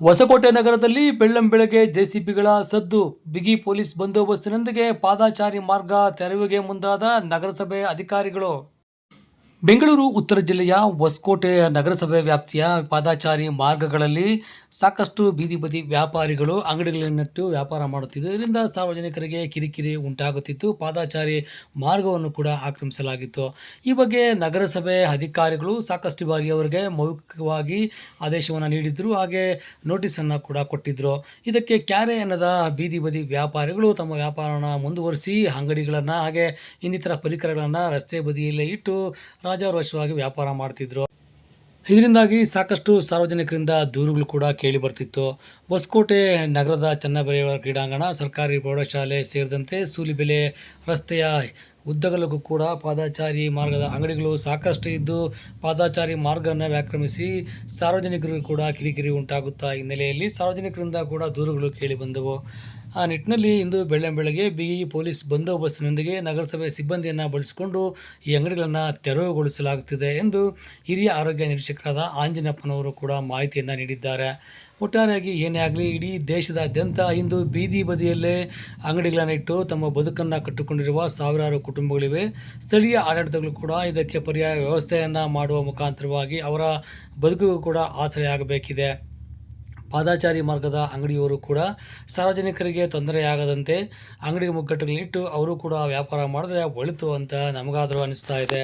ಹೊಸಕೋಟೆ ನಗರದಲ್ಲಿ ಬೆಳ್ಳಂಬೆಳಗ್ಗೆ ಜೆಸಿಬಿಗಳ ಸದ್ದು. ಬಿಗಿ ಪೊಲೀಸ್ ಬಂದೋಬಸ್ತಿನೊಂದಿಗೆ ಪಾದಾಚಾರಿ ಮಾರ್ಗ ತೆರವಿಗೆ ಮುಂದಾದ ನಗರಸಭೆ ಅಧಿಕಾರಿಗಳು. ಬೆಂಗಳೂರು, ಉತ್ತರ ಜಿಲ್ಲೆಯ ಹೊಸಕೋಟೆ ನಗರಸಭೆ ವ್ಯಾಪ್ತಿಯ ಪಾದಾಚಾರಿ ಮಾರ್ಗಗಳಲ್ಲಿ ಸಾಕಷ್ಟು ಬೀದಿ ಬದಿ ವ್ಯಾಪಾರಿಗಳು ಅಂಗಡಿಗಳನ್ನಿಟ್ಟು ವ್ಯಾಪಾರ ಮಾಡುತ್ತಿದ್ದು, ಇದರಿಂದ ಸಾರ್ವಜನಿಕರಿಗೆ ಕಿರಿಕಿರಿ ಉಂಟಾಗುತ್ತಿತ್ತು. ಪಾದಾಚಾರಿ ಮಾರ್ಗವನ್ನು ಕೂಡ ಆಕ್ರಮಿಸಲಾಗಿತ್ತು. ಈ ಬಗ್ಗೆ ನಗರಸಭೆ ಅಧಿಕಾರಿಗಳು ಸಾಕಷ್ಟು ಬಾರಿ ಅವರಿಗೆ ಮೌಖಿಕವಾಗಿ ಆದೇಶವನ್ನು ನೀಡಿದ್ರು. ಹಾಗೆ ನೋಟಿಸನ್ನು ಕೂಡ ಕೊಟ್ಟಿದ್ದರು ಇದಕ್ಕೆ ಕ್ಯಾರೆ ಅನ್ನದ ಬೀದಿ ಬದಿ ವ್ಯಾಪಾರಿಗಳು ತಮ್ಮ ವ್ಯಾಪಾರವನ್ನು ಮುಂದುವರಿಸಿ ಅಂಗಡಿಗಳನ್ನು ಹಾಗೆ ಇನ್ನಿತರ ಪರಿಕರಗಳನ್ನು ರಸ್ತೆ ಬದಿಯಲ್ಲೇ ಇಟ್ಟು ರಾಜಾರೋಷವಾಗಿ ವ್ಯಾಪಾರ ಮಾಡ್ತಿದ್ರು. ಇದರಿಂದಾಗಿ ಸಾಕಷ್ಟು ಸಾರ್ವಜನಿಕರಿಂದ ದೂರುಗಳು ಕೂಡ ಕೇಳಿ ಬರ್ತಿತ್ತು. ಹೊಸಕೋಟೆ ನಗರದ ಚನ್ನಬೆಳೆಯವರ ಕ್ರೀಡಾಂಗಣ, ಸರ್ಕಾರಿ ಪ್ರೌಢಶಾಲೆ ಸೇರಿದಂತೆ ಸೂಲಿಬೆಲೆ ರಸ್ತೆಯ ಉದ್ದಗಲಕ್ಕೂ ಕೂಡ ಪಾದಾಚಾರಿ ಮಾರ್ಗದ ಅಂಗಡಿಗಳು ಸಾಕಷ್ಟು ಇದ್ದು, ಪಾದಾಚಾರಿ ಮಾರ್ಗವನ್ನು ವ್ಯಾಕ್ರಮಿಸಿ ಸಾರ್ವಜನಿಕರಿಗೂ ಕೂಡ ಕಿರಿಕಿರಿ ಉಂಟಾಗುತ್ತಾ ಹಿನ್ನೆಲೆಯಲ್ಲಿ ಸಾರ್ವಜನಿಕರಿಂದ ಕೂಡ ದೂರುಗಳು ಕೇಳಿ ಬಂದವು. ಆ ನಿಟ್ಟಿನಲ್ಲಿ ಇಂದು ಬೆಳ್ಳಂಬೆಳಗ್ಗೆ ಬಿಗಿ ಪೊಲೀಸ್ ಬಂದೋಬಸ್ತಿನೊಂದಿಗೆ ನಗರಸಭೆ ಸಿಬ್ಬಂದಿಯನ್ನು ಬಳಸಿಕೊಂಡು ಈ ಅಂಗಡಿಗಳನ್ನು ತೆರವುಗೊಳಿಸಲಾಗುತ್ತಿದೆ ಎಂದು ಹಿರಿಯ ಆರೋಗ್ಯ ನಿರೀಕ್ಷಕರಾದ ಆಂಜನಪ್ಪನವರು ಕೂಡ ಮಾಹಿತಿಯನ್ನು ನೀಡಿದ್ದಾರೆ. ಒಟ್ಟಾರೆಯಾಗಿ ಏನೇ ಆಗಲಿ ಇಡೀ ದೇಶದಾದ್ಯಂತ ಇಂದು ಬೀದಿ ಬದಿಯಲ್ಲೇ ಅಂಗಡಿಗಳನ್ನು ಇಟ್ಟು ತಮ್ಮ ಬದುಕನ್ನು ಕಟ್ಟಿಕೊಂಡಿರುವ ಸಾವಿರಾರು ಕುಟುಂಬಗಳಿವೆ. ಸ್ಥಳೀಯ ಆಡಳಿತಗಳು ಕೂಡ ಇದಕ್ಕೆ ಪರ್ಯಾಯ ವ್ಯವಸ್ಥೆಯನ್ನು ಮಾಡುವ ಮುಖಾಂತರವಾಗಿ ಅವರ ಬದುಕಿಗೂ ಕೂಡ ಆಸರೆಯಾಗಬೇಕಿದೆ ಪಾದಾಚಾರಿ ಮಾರ್ಗದ ಅಂಗಡಿಯವರು ಕೂಡ ಸಾರ್ವಜನಿಕರಿಗೆ ತೊಂದರೆಯಾಗದಂತೆ ಅಂಗಡಿ ಮುಗ್ಗಟ್ಟುಗಳಿಟ್ಟು ಅವರು ಕೂಡ ವ್ಯಾಪಾರ ಮಾಡಿದ್ರೆ ಒಳಿತು ಅಂತ ನಮಗಾದರೂ ಅನಿಸ್ತಾ ಇದೆ.